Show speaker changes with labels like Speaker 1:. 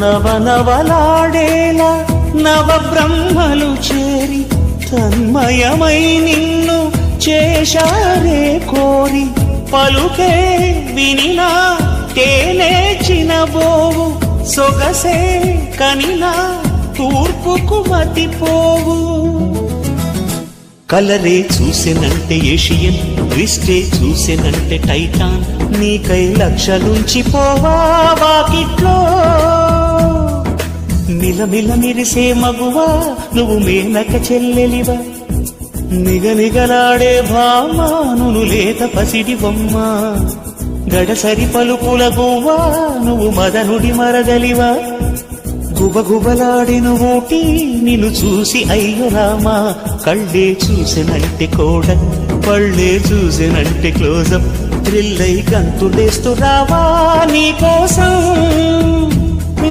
Speaker 1: నవనవలాడేలా నవ బ్రహ్మలు చేరి తన్మయమై నిన్ను చేశారే కోరి పలుకే వినినా తేనే చినబోవు సొగసే కనినా తూర్పుకు మతిపోవు. కలరే చూసెనంటే ఏషియన్ ట్విస్టే చూసెనంటే టైటాన్ నీకై లక్షలుంచి పోవా వాకిట్లో. మిలమిల నిరిసే మగువా నువ్వు మేనక చెల్లెలివా. నిగనిగలాడే భామానును లేత పసిడి బొమ్మ. గడసరి పలుకుల గువ్వా నువ్వు మదనుడి మరదలివా. గుబగుబలాడిన ఊటి నిన్ను చూసి అయ్యో రామా. కళ్ళే చూసినంటే కోడ పళ్ళే చూసినంటే క్లోజప్. థ్రిల్లై గంతులేస్తూ రావా నీ కోసం